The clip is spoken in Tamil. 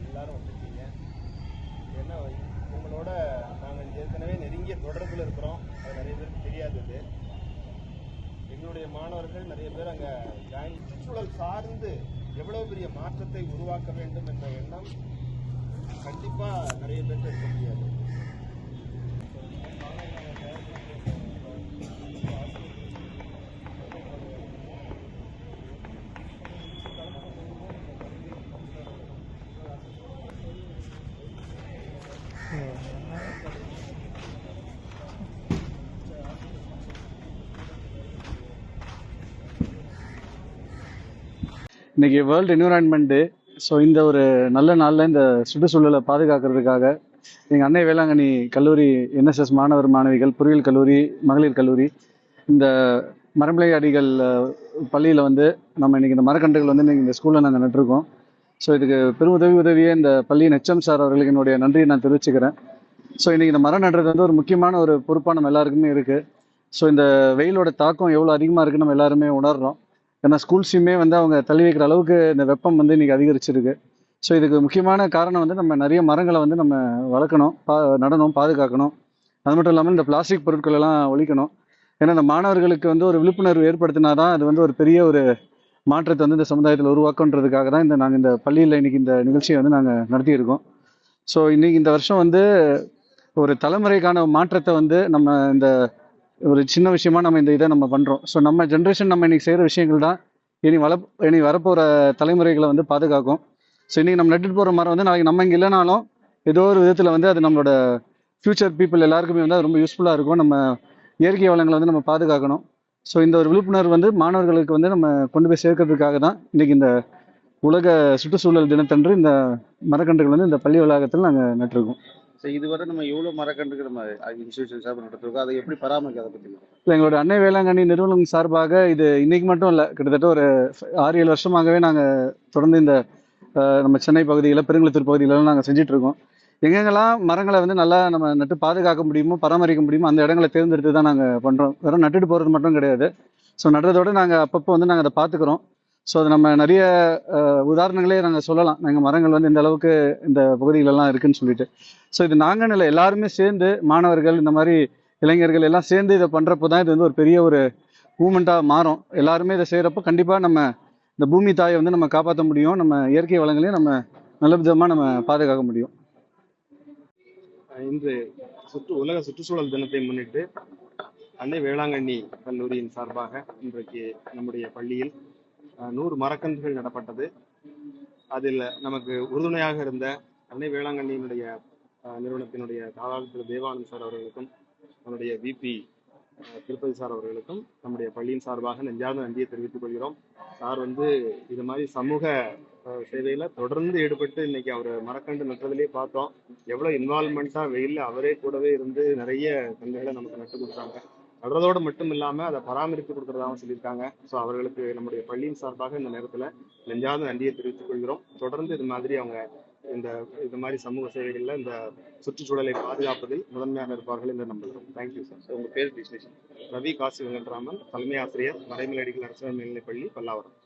எல்லாரும் வந்திருக்கீங்க ஏன்னா உங்களோட நாங்கள் ஏற்கனவே நெருங்கிய தொடர்பில் இருக்கிறோம் அது நிறைய பேருக்கு தெரியாது இது எங்களுடைய மாணவர்கள் நிறைய பேர் அங்கே ஜாயின் சுற்றுச்சூழல் சார்ந்து எவ்வளவு பெரிய மாற்றத்தை உருவாக்க வேண்டும் என்ற எண்ணம் கண்டிப்பாக நிறைய பேருக்கு இருக்க முடியாது. இன்னைக்கு வேர்ல்டு என்விரான்மெண்ட் டே ஸோ இந்த ஒரு நல்ல நாளில் இந்த சுற்றுச்சூழலை பாதுகாக்கிறதுக்காக எங்கள் அன்னை வேளாங்கண்ணி கல்லூரி என்எஸ்எஸ் மாணவர் மாணவிகள் பொறியியல் கல்லூரி மகளிர் கல்லூரி இந்த மரமிளை அடிகள் பள்ளியில் வந்து நம்ம இன்னைக்கு இந்த மரக்கன்றுகள் வந்து இன்னைக்கு இந்த ஸ்கூலில் நாங்கள் நட்டிருக்கோம். ஸோ இதுக்கு பெருமுதவி உதவியே இந்த பள்ளியின் எச்எம் சார் அவர்களுக்கு என்னுடைய நன்றியை நான் தெரிவிச்சுக்கிறேன். ஸோ இன்றைக்கி இந்த மரம் நடுறது வந்து ஒரு முக்கியமான ஒரு பொறுப்பாக நம்ம எல்லாருக்குமே இருக்குது ஸோ இந்த வெயிலோட தாக்கம் எவ்வளோ அதிகமாக இருக்குன்னு நம்ம எல்லாருமே உணர்றோம். ஏன்னா ஸ்கூல்ஸையுமே வந்து அவங்க தள்ளி வைக்கிற அளவுக்கு இந்த வெப்பம் வந்து இன்றைக்கி அதிகரிச்சிருக்கு. ஸோ இதுக்கு முக்கியமான காரணம் வந்து நம்ம நிறைய மரங்களை வந்து நம்ம வளர்க்கணும் பா நடணும் பாதுகாக்கணும். அது மட்டும் இல்லாமல் இந்த பிளாஸ்டிக் பொருட்கள் எல்லாம் ஒழிக்கணும். ஏன்னா இந்த மாணவர்களுக்கு வந்து ஒரு விழிப்புணர்வு ஏற்படுத்தினா தான் அது வந்து ஒரு பெரிய ஒரு மாற்றத்தை வந்து இந்த சமுதாயத்தில் உருவாக்குன்றதுக்காக தான் இந்த நாங்கள் இந்த பள்ளியில் இன்னைக்கு இந்த நிகழ்ச்சியை வந்து நாங்கள் நடத்தியிருக்கோம். ஸோ இன்னைக்கு இந்த வருஷம் வந்து ஒரு தலைமுறைக்கான மாற்றத்தை வந்து நம்ம இந்த ஒரு சின்ன விஷயமா நம்ம இந்த இதை நம்ம பண்ணுறோம் ஸோ நம்ம ஜென்ரேஷன் நம்ம இன்னைக்கு செய்கிற விஷயங்கள் தான் இனி வள இனி வரப்போகிற தலைமுறைகளை வந்து பாதுகாக்கும். ஸோ இன்றைக்கி நம்ம நட்டுட்டு போகிற மரம் வந்து நாளைக்கு நம்ம இங்கே இல்லைனாலும் ஏதோ ஒரு விதத்தில் வந்து அது நம்மளோட ஃப்யூச்சர் பீப்புள் எல்லாருக்குமே வந்து அது ரொம்ப யூஸ்ஃபுல்லாக இருக்கும். நம்ம இயற்கை வளங்களை வந்து நம்ம பாதுகாக்கணும். ஸோ இந்த ஒரு விழிப்புணர்வு வந்து மாணவர்களுக்கு வந்து நம்ம கொண்டு போய் சேர்க்கறதுக்காக தான் இன்னைக்கு இந்த உலக சுற்றுச்சூழல் தினத்தன்று இந்த மரக்கன்றுகள் வந்து இந்த பள்ளி வளாகத்தில் நாங்கள் நட்டிருக்கோம். ஸோ இதுவரை நம்ம எவ்வளோ மரக்கன்றுக்கு நம்ம இன்ஸ்டியூஷன் சார்பு நடத்திருக்கோம்? அதை எப்படி பராமரிக்க அதை பற்றி இல்லை எங்களோட அன்னை வேளாங்கண்ணி நிறுவனம் சார்பாக இது இன்னைக்கு மட்டும் இல்லை கிட்டத்தட்ட ஒரு ஆறு ஏழு வருஷமாகவே நாங்கள் தொடர்ந்து இந்த நம்ம சென்னை பகுதியில் பெருங்குளத்தூர் பகுதியிலலாம் நாங்கள் செஞ்சுட்டு இருக்கோம். எங்கெங்கெல்லாம் மரங்களை வந்து நல்லா நம்ம நட்டு பாதுகாக்க முடியுமோ பராமரிக்க முடியுமோ அந்த இடங்களை தேர்ந்தெடுத்து தான் நாங்கள் பண்ணுறோம் வெறும் நட்டுட்டு போகிறது மட்டும் கிடையாது. ஸோ நடுறதோட நாங்கள் அப்பப்போ வந்து நாங்கள் அதை பார்த்துக்குறோம். ஸோ அது நம்ம நிறைய உதாரணங்களே நாங்கள் சொல்லலாம். நாங்கள் மரங்கள் வந்து இந்த அளவுக்கு இந்த பகுதிகளெல்லாம் இருக்குன்னு சொல்லிட்டு. ஸோ இது நாங்கன்னு இல்லை எல்லாருமே சேர்ந்து மாணவர்கள் இந்த மாதிரி இளைஞர்கள் எல்லாம் சேர்ந்து இதை பண்ணுறப்போ தான் இது வந்து ஒரு பெரிய ஒரு மூமெண்ட்டாக மாறும். எல்லாருமே இதை செய்கிறப்போ கண்டிப்பாக நம்ம இந்த பூமி தாயை வந்து நம்ம காப்பாற்ற முடியும். நம்ம இயற்கை வளங்களையும் நம்ம நல்ல விதமாக நம்ம பாதுகாக்க முடியும். இன்று சுற்று உலக சுற்றுச்சூழல் தினத்தை முன்னிட்டு அன்னை வேளாங்கண்ணி கல்லூரியின் சார்பாக இன்றைக்கு நம்முடைய பள்ளியில் நூறு மரக்கன்றுகள் நடப்பட்டது. அதில் நமக்கு உறுதுணையாக இருந்த அன்னை வேளாங்கண்ணியினுடைய நிறுவனத்தினுடைய தாராள திரு தேவானந்த் சார் அவர்களுக்கும் நம்முடைய விபி திருப்பதி சார் அவர்களுக்கும் நம்முடைய பள்ளியின் சார்பாக நெஞ்சார்ந்த நன்றியை தெரிவித்துக் கொள்கிறோம். சார் வந்து இது மாதிரி சமூக சேவையில தொடர்ந்து ஈடுபட்டு இன்னைக்கு அவர் மரக்கண்டு நட்டுறதுலேயே பார்த்தோம். எவ்வளவு இன்வால்மெண்டா வெயில்ல அவரே கூடவே இருந்து நிறைய கண்டுகளை நமக்கு நட்டு கொடுத்தாங்க. நடுறதோடு மட்டும் இல்லாம அதை பராமரித்து கொடுக்கறதாகவும் சொல்லியிருக்காங்க. ஸோ அவர்களுக்கு நம்முடைய பள்ளியின் சார்பாக இந்த நேரத்துல நெஞ்சார்ந்த நன்றியை தெரிவித்துக் கொள்கிறோம். தொடர்ந்து இது மாதிரி அவங்க இந்த இது மாதிரி சமூக சேவைகளில் இந்த சுற்றுச்சூழலை பாதுகாப்பதில் முதன்மையாக இருப்பார்கள் என்று நம்புகிறோம். தேங்க்யூ சார் உங்கள் பேர் டிஸ்கஷன் ரவி காசி வெங்கட்ராமன் தலைமை ஆசிரியர் மறைமலடிகள் அரசு மேல்நிலைப்பள்ளி பல்லாவரம்.